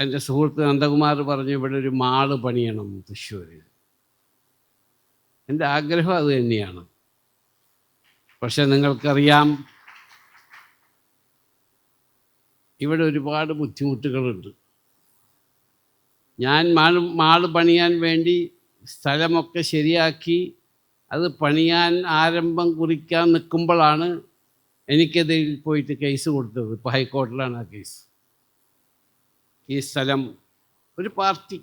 എന്റെ സുഹൃത്ത് നന്ദകുമാർ പറഞ്ഞു ഇവിടെ ഒരു മാൾ പണിയണം തൃശ്ശൂരിൽ. എന്റെ ആഗ്രഹം അത് തന്നെയാണ്. പക്ഷെ നിങ്ങൾക്കറിയാം ഇവിടെ ഒരുപാട് ബുദ്ധിമുട്ടുകളുണ്ട്. ഞാൻ മാൾ മാൾ പണിയാൻ വേണ്ടി സ്ഥലമൊക്കെ ശരിയാക്കി അത് പണിയാൻ ആരംഭം കുറിക്കാൻ നിൽക്കുമ്പോഴാണ് എനിക്കെതിരിൽ പോയിട്ട് കേസ് കൊടുത്തത്. ഇപ്പോൾ ഹൈക്കോടതിയിലാണ് ആ കേസ്. ഈ സ്ഥലം ഒരു പാർട്ടി.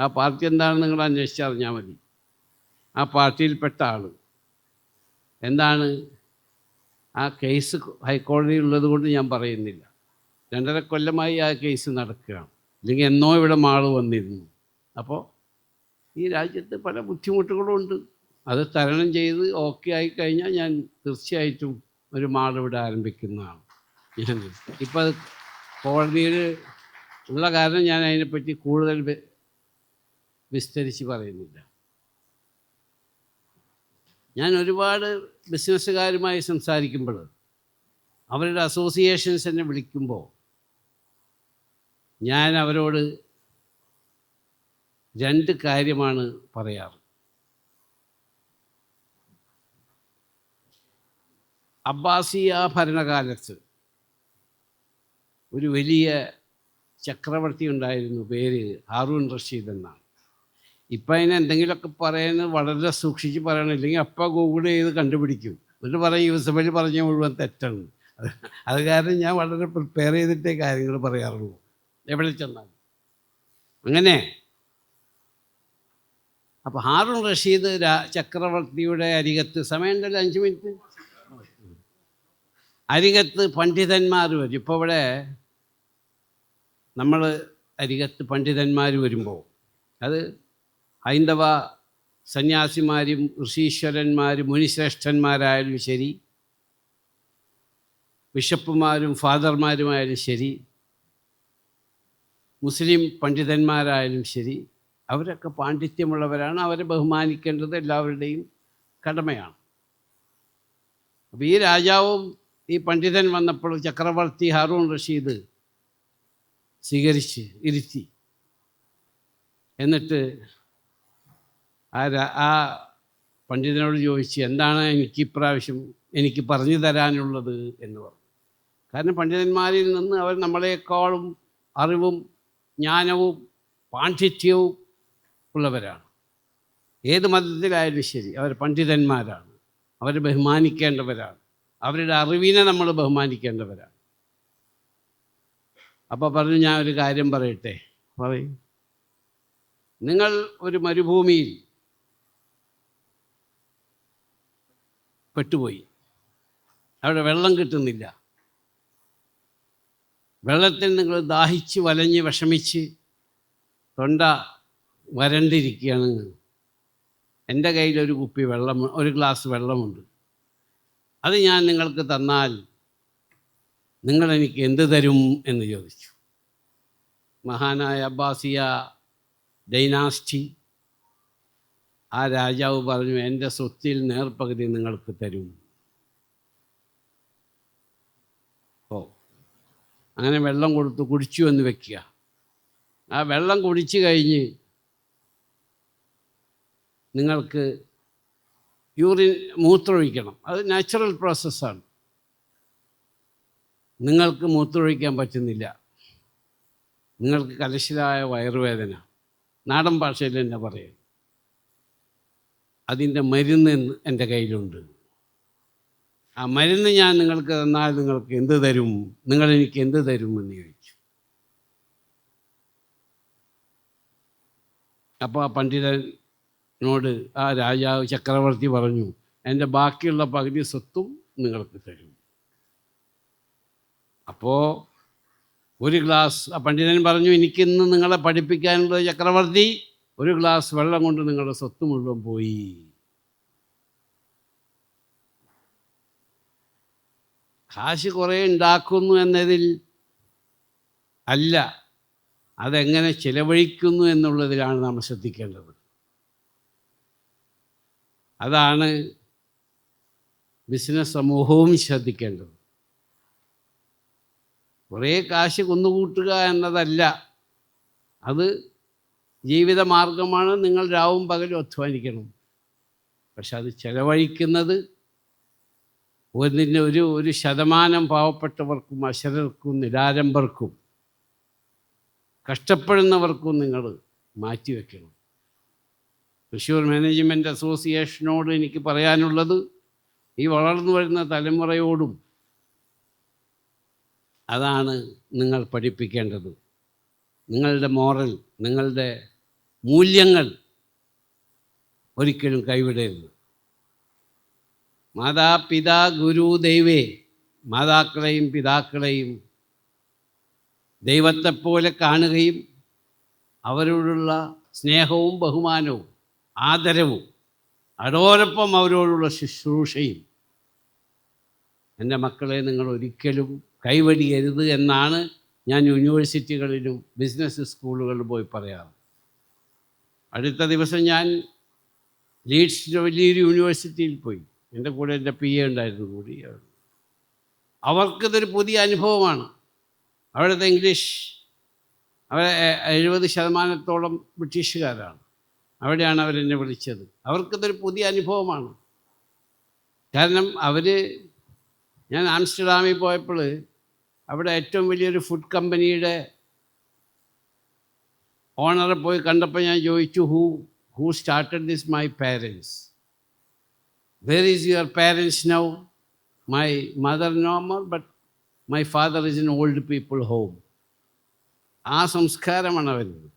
ആ പാർട്ടി എന്താണെന്ന് നിങ്ങൾ അന്വേഷിച്ചറിഞ്ഞാൽ മതി. ആ പാർട്ടിയിൽപ്പെട്ട ആൾ എന്താണ്? ആ കേസ് ഹൈക്കോടതിയിൽ ഉള്ളത് കൊണ്ട് ഞാൻ പറയുന്നില്ല. രണ്ടര കൊല്ലമായി ആ കേസ് നടക്കുകയാണ്. അല്ലെങ്കിൽ എന്നോ ഇവിടെ മാൾ വന്നിരുന്നു. അപ്പോൾ ഈ രാജ്യത്ത് പല ബുദ്ധിമുട്ടുകളും ഉണ്ട്. അത് തരണം ചെയ്ത് ഓക്കെ ആയി കഴിഞ്ഞാൽ ഞാൻ തീർച്ചയായിട്ടും ഒരു മാൾ ഇവിടെ ആരംഭിക്കുന്നതാണ്. ഇപ്പം അത് കോടതിയിൽ ഉള്ള കാരണം ഞാൻ അതിനെപ്പറ്റി കൂടുതൽ വിസ്തരിച്ച് പറയുന്നില്ല. ഞാൻ ഒരുപാട് ബിസിനസ്സുകാരുമായി സംസാരിക്കുമ്പോൾ അവരുടെ അസോസിയേഷൻസ് എന്നെ വിളിക്കുമ്പോൾ ഞാൻ അവരോട് രണ്ട് കാര്യമാണ് പറയാറ്. അബ്ബാസിയ ഭരണകാലത്ത് ഒരു വലിയ ചക്രവർത്തി ഉണ്ടായിരുന്നു പേര് ഹാറൂൺ റഷീദ് എന്നാണ്. ഇപ്പം അതിന് എന്തെങ്കിലുമൊക്കെ പറയുന്നത് വളരെ സൂക്ഷിച്ച് പറയണം ഇല്ലെങ്കിൽ അപ്പം ഗൂഗിൾ ചെയ്ത് കണ്ടുപിടിക്കും. എന്നിട്ട് പറയും യൂസഫലി പറഞ്ഞ മുഴുവൻ തെറ്റാണ്. അത് കാരണം ഞാൻ വളരെ പ്രിപ്പയർ ചെയ്തിട്ടേ കാര്യങ്ങൾ പറയാറുള്ളൂ. എവിടെ ചെന്നാൽ അങ്ങനെ. അപ്പോൾ ഹാറൂൺ റഷീദ് ചക്രവർത്തിയുടെ അരികത്ത് സമയമുണ്ടല്ലോ അഞ്ച് മിനിറ്റ്. അരികത്ത് പണ്ഡിതന്മാർ വരും. ഇപ്പോൾ ഇവിടെ നമ്മൾ അരികത്ത് പണ്ഡിതന്മാർ വരുമ്പോൾ അത് ഹൈന്ദവ സന്യാസിമാരും ഋഷീശ്വരന്മാരും മുനിശ്രേഷ്ഠന്മാരായാലും ശരി ബിഷപ്പുമാരും ഫാദർമാരുമായാലും ശരി മുസ്ലിം പണ്ഡിതന്മാരായാലും ശരി അവരൊക്കെ പാണ്ഡിത്യമുള്ളവരാണ്. അവരെ ബഹുമാനിക്കേണ്ടത് എല്ലാവരുടെയും കടമയാണ്. അപ്പോൾ ഈ രാജാവും ഈ പണ്ഡിതൻ വന്നപ്പോൾ ചക്രവർത്തി ഹാറൂൺ റഷീദ് സ്വീകരിച്ച് ഇരുത്തി. എന്നിട്ട് ആ ആ പണ്ഡിതനോട് ചോദിച്ച് എന്താണ് എനിക്ക് ഇപ്രാവശ്യം എനിക്ക് പറഞ്ഞു തരാനുള്ളത്? എന്ന് പറഞ്ഞു. കാരണം പണ്ഡിതന്മാരിൽ നിന്ന് അവർ നമ്മളെക്കാളും അറിവും ജ്ഞാനവും പാണ്ഡിത്യവും ഉള്ളവരാണ്. ഏത് മതത്തിലായാലും ശരി അവർ പണ്ഡിതന്മാരാണ്. അവരെ ബഹുമാനിക്കേണ്ടവരാണ്. അവരുടെ അറിവിനെ നമ്മൾ ബഹുമാനിക്കേണ്ടവരാണ്. അപ്പോൾ പറഞ്ഞു ഞാൻ ഒരു കാര്യം പറയട്ടെ? പറയും. നിങ്ങൾ ഒരു മരുഭൂമിയിൽ പെട്ടുപോയി. അവിടെ വെള്ളം കിട്ടുന്നില്ല. വെള്ളത്തിൽ നിങ്ങൾ ദാഹിച്ച് വലഞ്ഞ് വിഷമിച്ച് തൊണ്ട വരണ്ടിരിക്കുകയാണ് എന്റെ കയ്യിൽ ഒരു കുപ്പി വെള്ളം ഒരു ഗ്ലാസ് വെള്ളമുണ്ട്. അത് ഞാൻ നിങ്ങൾക്ക് തന്നാൽ നിങ്ങൾ എനിക്ക് എന്ത് തരും എന്ന് ചോദിച്ചു. മഹാനായ അബ്ബാസിയ ഡൈനാസ്റ്റി ആ രാജാവ് പറഞ്ഞു എന്റെ സ്വത്തിൽ നേർപ്പകുതി നിങ്ങൾക്ക് തരും. ഓ അങ്ങനെ വെള്ളം കൊടുത്ത് കുടിച്ചു എന്ന് വെക്കുക. ആ വെള്ളം കുടിച്ചു കഴിഞ്ഞ് നിങ്ങൾക്ക് യൂറിൻ മൂത്രമൊഴിക്കണം. അത് നാച്ചുറൽ പ്രോസസ്സാണ്. നിങ്ങൾക്ക് മൂത്തൊഴിക്കാൻ പറ്റുന്നില്ല. നിങ്ങൾക്ക് കലശിലായ വയറുവേദന. നാടൻ ഭാഷയിൽ തന്നെ പറയും. അതിന്റെ മരുന്ന് എന്റെ കയ്യിലുണ്ട്. ആ മരുന്ന് ഞാൻ നിങ്ങൾക്ക് തന്നാൽ നിങ്ങൾക്ക് എന്ത് തരും? നിങ്ങൾ എനിക്ക് എന്ത് തരും എന്ന് ചോദിച്ചു. അപ്പോൾ ആ പണ്ഡിതനോട് ആ രാജാവ് ചക്രവർത്തി പറഞ്ഞു എന്റെ ബാക്കിയുള്ള പകുതി സ്വത്തും നിങ്ങൾക്ക് തരും. അപ്പോൾ ഒരു ഗ്ലാസ് പണ്ഡിതൻ പറഞ്ഞു എനിക്കിന്ന് നിങ്ങളെ പഠിപ്പിക്കാനുള്ള ചക്രവർത്തി. ഒരു ഗ്ലാസ് വെള്ളം കൊണ്ട് നിങ്ങളുടെ സ്വത്ത് മുഴുവൻ പോയി. കാശ് കുറേ ഉണ്ടാക്കുന്നു എന്നതിൽ അല്ല അതെങ്ങനെ ചിലവഴിക്കുന്നു എന്നുള്ളതിലാണ് നമ്മൾ ശ്രദ്ധിക്കേണ്ടത്. അതാണ് ബിസിനസ് സമൂഹവും ശ്രദ്ധിക്കേണ്ടത്. കുറേ കാശ് കുന്നുകൂട്ടുക എന്നതല്ല. അത് ജീവിതമാർഗമാണ് നിങ്ങൾ രാവും പകലും അധ്വാനിക്കണം. പക്ഷെ അത് ചെലവഴിക്കുന്നത് ഒന്നിന് ഒരു ഒരു ശതമാനം പാവപ്പെട്ടവർക്കും അശരർക്കും നിരാരംഭർക്കും കഷ്ടപ്പെടുന്നവർക്കും നിങ്ങൾ മാറ്റിവെക്കണം തൃശ്ശൂർ മാനേജ്മെന്റ് അസോസിയേഷനോട് എനിക്ക് പറയാനുള്ളത് ഈ വളർന്നു വരുന്ന തലമുറയോടും അതാണ് നിങ്ങൾ പഠിപ്പിക്കേണ്ടത്. നിങ്ങളുടെ മോറൽ നിങ്ങളുടെ മൂല്യങ്ങൾ ഒരിക്കലും കൈവിടരുത്. മാതാപിതാ ഗുരു ദൈവേ മാതാക്കളെയും പിതാക്കളെയും ദൈവത്തെപ്പോലെ കാണുകയും അവരോടുള്ള സ്നേഹവും ബഹുമാനവും ആദരവും അതോടൊപ്പം അവരോടുള്ള ശുശ്രൂഷയും എന്റെ മക്കളെ നിങ്ങൾ ഒരിക്കലും കൈവടിയരുത് എന്നാണ് ഞാൻ യൂണിവേഴ്സിറ്റികളിലും ബിസിനസ് സ്കൂളുകളിലും പോയി പറയാറ്. അടുത്ത ദിവസം ഞാൻ ലീഡ്സ് വലിയൊരു യൂണിവേഴ്സിറ്റിയിൽ പോയി. എന്റെ കൂടെ എന്റെ പി എ ഉണ്ടായിരുന്നു കൂടി. അവർക്കിതൊരു പുതിയ അനുഭവമാണ്. അവിടുത്തെ ഇംഗ്ലീഷ് അവരെ എഴുപത് ശതമാനത്തോളം ബ്രിട്ടീഷുകാരാണ്. അവിടെയാണ് അവരെന്നെ വിളിച്ചത്. അവർക്കിതൊരു പുതിയ അനുഭവമാണ്. കാരണം അവർ ഞാൻ ആംസ്റ്റർഡാമിൽ പോയപ്പോൾ അവിടെ ഏറ്റവും വലിയൊരു ഫുഡ് കമ്പനിയുടെ ഓണറെ പോയി കണ്ടപ്പോൾ ഞാൻ ചോദിച്ചു who who started this my parents where is your parents now my mother no more but my father is in old people home ആ സംസ്കാരമാണ് അവരുന്നത്